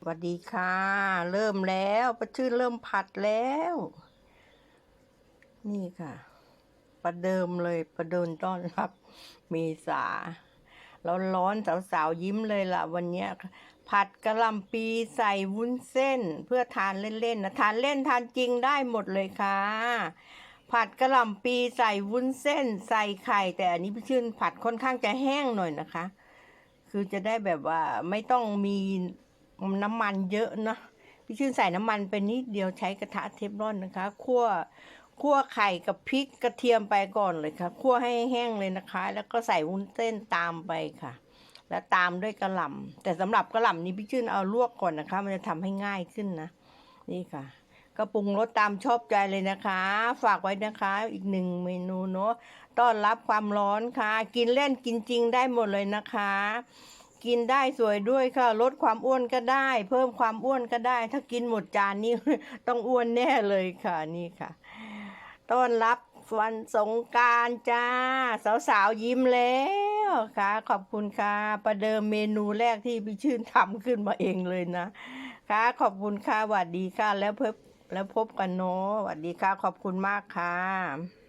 สวัสดีค่ะ เริ่มแล้วประชื่นเริ่มผัดแล้ว นี่ค่ะ ประเดิมเลยประเดินต้อนรับเมษาร้อนร้อนสาวๆยิ้มเลยล่ะ วันเนี้ยผัดกะหล่ำปีใส่วุ้นเส้น เพื่อทานเล่นๆนะทานเล่นทานจริงได้หมดเลยค่ะ ผัดกะหล่ำปีใส่วุ้นเส้น ใส่ไข่ แต่อันนี้พี่ชื่นผัดค่อนข้างจะแห้งหน่อยนะคะ คือจะได้แบบว่าไม่ต้องมี น้ำมันเยอะนะพี่ชื่นใส่น้ำมันไปนิดเดียวใช้กระทะเทฟลอนนะคะคั่วคั่วไข่กับพริกกระเทียมไปก่อนเลยค่ะคั่วให้แห้งเลยนะคะ แล้วก็ใส่วุ้นเส้นตามไปค่ะ แล้วตามด้วยกระหล่ำแต่สำหรับกระหล่ำนี้พี่ชื่นเอาลวกก่อนนะคะ มันจะทำให้ง่ายขึ้นนะ นี่ค่ะ ก็ปรุงรสตามชอบใจเลยนะคะ ฝากไว้นะคะ อีกหนึ่งเมนูเนาะต้อนรับความร้อนค่ะ กินเล่นกินจริงได้หมดเลยนะคะ กินได้สวยด้วยค่ะ ลดความอ้วนก็ได้ เพิ่มความอ้วนก็ได้ ถ้ากินหมดจานนี้ต้องอ้วนแน่เลยค่ะนี่ค่ะ ต้อนรับวันสงการจ้า สาวๆ ยิ้มแล้วค่ะ ขอบคุณค่ะ ประเดิมเมนูแรกที่พี่ชื่นทำขึ้นมาเองเลยนะ ค่ะ ขอบคุณค่ะสวัสดีค่ะ แล้วพบแล้วพบกันเนาะสวัสดีค่ะ ขอบคุณมากค่ะ